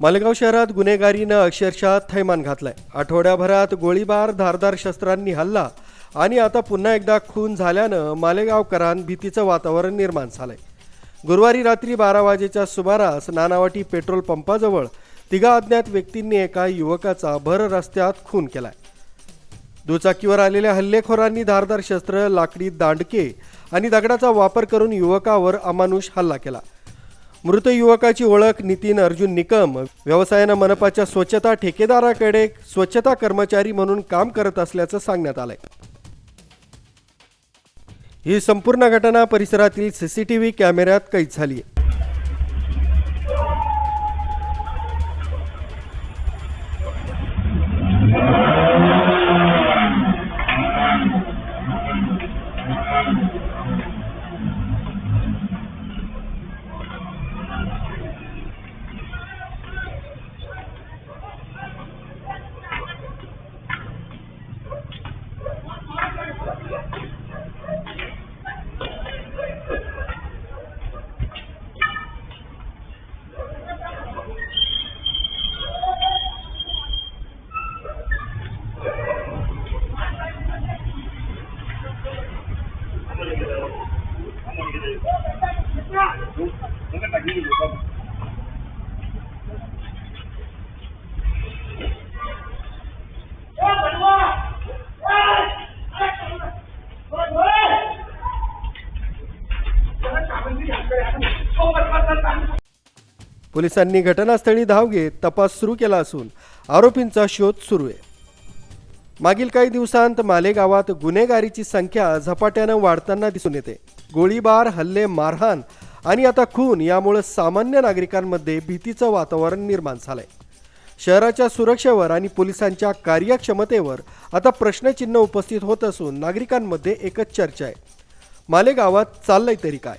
मालेगाव शहरात गुन्हेगारीनं अक्षरशः थैमान घातलाय. आठवड्याभरात गोळीबार धारदार शस्त्रांनी हल्ला आणि आता पुन्हा एकदा खून झाल्यानं मालेगावकरांत भीतीचं वातावरण निर्माण झालंय. गुरुवारी रात्री बारा वाजेच्या सुमारास नानावाटी पेट्रोल पंपाजवळ तिघा अज्ञात व्यक्तींनी एका युवकाचा भर रस्त्यात खून केलाय. दुचाकीवर आलेल्या हल्लेखोरांनी धारदार शस्त्र लाकडी दांडके आणि दगडाचा वापर करून युवकावर अमानुष हल्ला केला. मृत युवकाची ओळख नितीन अर्जुन निकम. व्यवसायानं मनपाच्या स्वच्छता ठेकेदाराकडे स्वच्छता कर्मचारी म्हणून काम करत असल्याचं सांगण्यात आलंय. ही संपूर्ण घटना परिसरातील सीसीटीव्ही कॅमेऱ्यात कैद झाली पोलिसांनी घटनास्थळी धाव घेत तपास सुरू केला असून आरोपींचा शोध सुरू आहे. मागील काही दिवसांत मालेगावात गुन्हेगारीची संख्या झपाट्यानं वाढताना दिसून येते. गोळीबार हल्ले मारहाण आणि आता खून यामुळे सामान्य नागरिकांमध्ये भीतीचं वातावरण निर्माण झालंय. शहराच्या सुरक्षेवर आणि पोलिसांच्या कार्यक्षमतेवर आता प्रश्नचिन्ह उपस्थित होत असून नागरिकांमध्ये एकच चर्चा आहे. मालेगावात चाललंय तरी काय?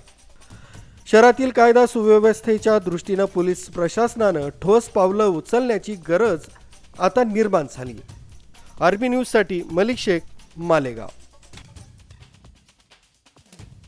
शहरातील कायदा सुव्यवस्थेच्या दृष्टीनं पोलीस प्रशासनानं ठोस पावलं उचलण्याची गरज आता निर्माण झाली. आरबी न्यूजसाठी मलिक शेख मालेगाव.